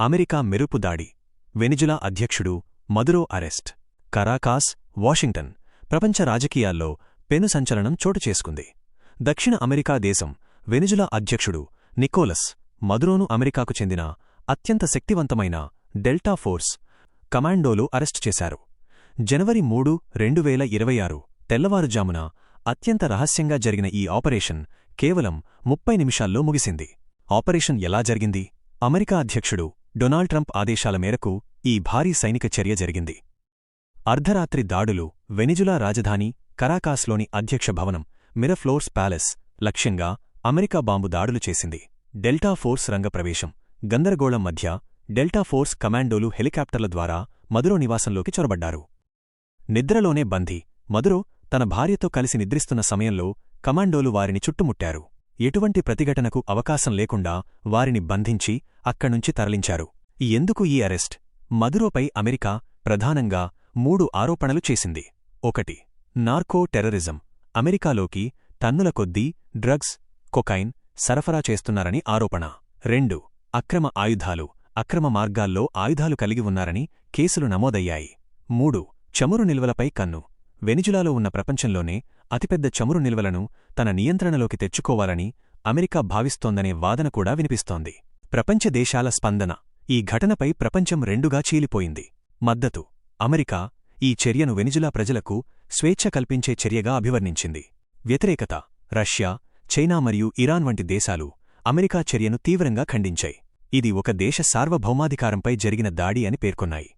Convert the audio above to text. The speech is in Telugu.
అమెరికా మెరుపు దాడి. వెనిజులా అధ్యక్షుడు మదురో అరెస్ట్. కరాకాస్ వాషింగ్టన్ ప్రపంచ రాజకీయాల్లో పెను సంచలనం చోటు చేసుకుంది. దక్షిణ అమెరికా దేశం వెనిజులా అధ్యక్షుడు నికోలస్ మదురోను అమెరికాకు చెందిన అత్యంత శక్తివంతమైన డెల్టా ఫోర్స్ కమాండోలు అరెస్టు చేశారు. జనవరి మూడు రెండు వేల ఇరవై ఆరు తెల్లవారుజామున అత్యంత రహస్యంగా జరిగిన ఈ ఆపరేషన్ కేవలం ముప్పై నిమిషాల్లో ముగిసింది. ఆపరేషన్ ఎలా జరిగింది? అమెరికా అధ్యక్షుడు డొనాల్డ్ ట్రంప్ ఆదేశాల మేరకు ఈ భారీ సైనిక చర్య జరిగింది. అర్ధరాత్రి దాడులు వెనిజులా రాజధాని కరాకాస్లోని అధ్యక్ష భవనం మిరఫ్లోర్స్ ప్యాలెస్ లక్ష్యంగా అమెరికా బాంబు దాడులు చేసింది. డెల్టా ఫోర్స్ రంగప్రవేశం గందరగోళం మధ్య డెల్టా ఫోర్స్ కమాండోలు హెలికాప్టర్ల ద్వారా మదురో నివాసంలోకి చొరబడ్డారు. నిద్రలోనే బందీ మదురో తన భార్యతో కలిసి నిద్రిస్తున్న సమయంలో కమాండోలు వారిని చుట్టుముట్టారు. ఎటువంటి ప్రతిఘటనకు అవకాశం లేకుండా వారిని బంధించి అక్కడ్నుంచి తరలించారు. ఎందుకు ఈ అరెస్ట్? మదురోపై అమెరికా ప్రధానంగా మూడు ఆరోపణలు చేసింది. ఒకటి నార్కో టెర్రరిజం. అమెరికాలోకి టన్నుల కొద్దీ డ్రగ్స్ కొకైన్ సరఫరా చేస్తున్నారని ఆరోపణ. రెండు అక్రమ ఆయుధాలు అక్రమ మార్గాల్లో ఆయుధాలు కలిగి ఉన్నారని కేసులు నమోదయ్యాయి. మూడు చమురు నిల్వలపై కన్ను. వెనిజులాలో ఉన్న ప్రపంచంలోనే అతిపెద్ద చమురు నిల్వలను తన నియంత్రణలోకి తెచ్చుకోవాలని అమెరికా భావిస్తోందనే వాదన కూడా వినిపిస్తోంది. ప్రపంచ దేశాల స్పందన. ఈ ఘటనపై ప్రపంచం రెండుగా చీలిపోయింది. మద్దతు. అమెరికా ఈ చర్యను వెనిజులా ప్రజలకు స్వేచ్ఛ కల్పించే చర్యగా అభివర్ణించింది. వ్యతిరేకత. రష్యా చైనా మరియు ఇరాన్ వంటి దేశాలు అమెరికా చర్యను తీవ్రంగా ఖండించాయి. ఇది ఒక దేశ సార్వభౌమాధికారంపై జరిగిన దాడి అని పేర్కొన్నాయి.